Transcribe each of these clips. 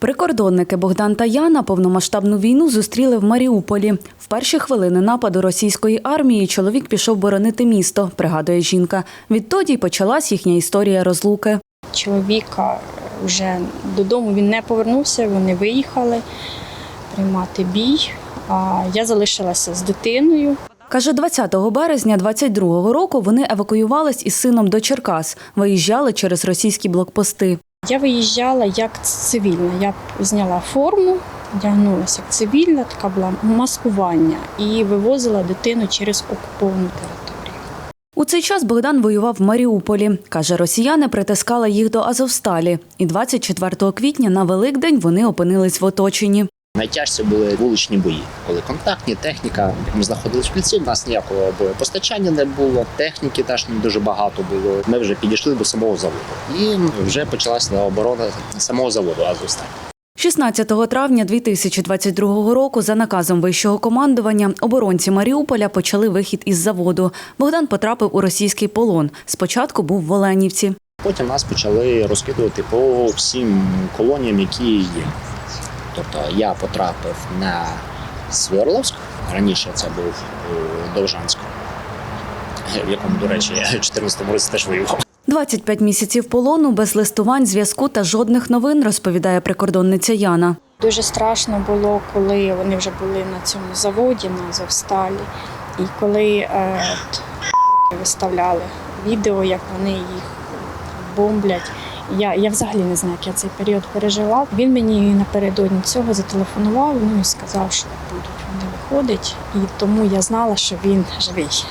Прикордонники Богдан та Яна повномасштабну війну зустріли в Маріуполі. В перші хвилини нападу російської армії чоловік пішов боронити місто, пригадує жінка. Відтоді й почалась їхня історія розлуки. чоловіка вже додому він не повернувся, вони виїхали приймати бій. А я залишилася з дитиною. Каже, 20 березня 22-го року вони евакуювались із сином до Черкас, виїжджали через російські блокпости. Я виїжджала як цивільна. Я зняла форму, вдягнулася як цивільна, така була маскування і вивозила дитину через окуповану територію. У цей час Богдан воював в Маріуполі. Каже, росіяни притискали їх до Азовсталі. І 24 квітня на Великдень вони опинились в оточенні. Найтяжчі були вуличні бої, коли контактні техніка. Ми знаходились в кільці, у нас ніякого боєпостачання не було, техніки теж не дуже багато було. Ми вже підійшли до самого заводу, і вже почалася оборона самого заводу Азовсталь. 16 травня 2022 року за наказом вищого командування оборонці Маріуполя почали вихід із заводу. Богдан потрапив у російський полон. Спочатку був в Оленівці. Потім нас почали розкидувати по всім колоніям, які є. Тобто я потрапив на Сверловськ, раніше це був у Довжанську, в якому, до речі, я в 2014 році теж воював. 25 місяців полону без листувань, зв'язку та жодних новин, розповідає прикордонниця Яна. Дуже страшно було, коли вони вже були на цьому заводі на Азовсталі, і коли е, от, виставляли відео, як вони їх бомблять. Я, я взагалі не знаю, як я цей період пережила. Він мені напередодні цього зателефонував ну, і сказав, що будуть вони виходить. І тому я знала, що він живий.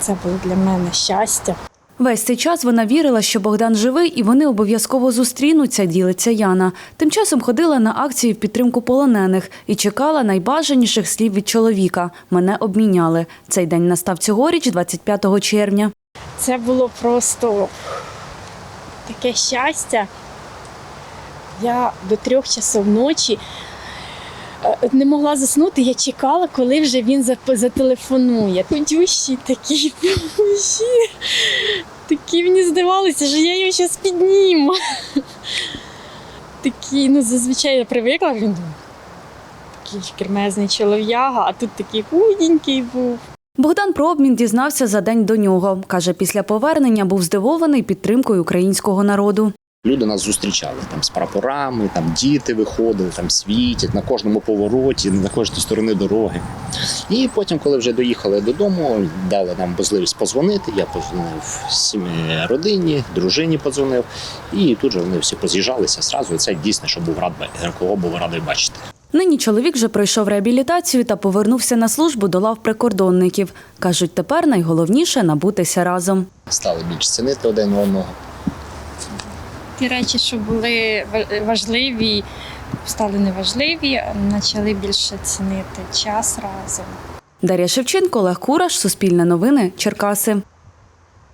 Це було для мене щастя. Весь цей час вона вірила, що Богдан живий і вони обов'язково зустрінуться, ділиться Яна. Тим часом ходила на акції в підтримку полонених і чекала найбажаніших слів від чоловіка. Мене обміняли. Цей день настав цьогоріч, 25 червня. Це було просто таке щастя. Я до трьох часов ночі е, не могла заснути. Я чекала, коли вже він зателефонує. Худющий такий, божі. Такі мені здавалося, що я його зараз підніму. Такий, ну зазвичай я привикла, він такий кермезний чолов'яга, а тут такий худенький був. Богдан про обмін дізнався за день до нього. Каже, після повернення був здивований підтримкою українського народу. Люди нас зустрічали там з прапорами, там діти виходили, там світять на кожному повороті, на кожній сторони дороги. І потім, коли вже доїхали додому, дали нам можливість позвонити. Я позвонив сім'ї родині, дружині подзвонив, і тут же вони всі поз'їжджалися зразу. І це дійсно, що був рад кого був радий бачити. Нині чоловік вже пройшов реабілітацію та повернувся на службу до лав прикордонників. Кажуть, тепер найголовніше набутися разом. Стали більш цінити один одного. Ті речі, що були важливі, стали неважливі, почали більше цінити час разом. Дар'я Шевченко, Олег Кураш, Суспільне новини, Черкаси.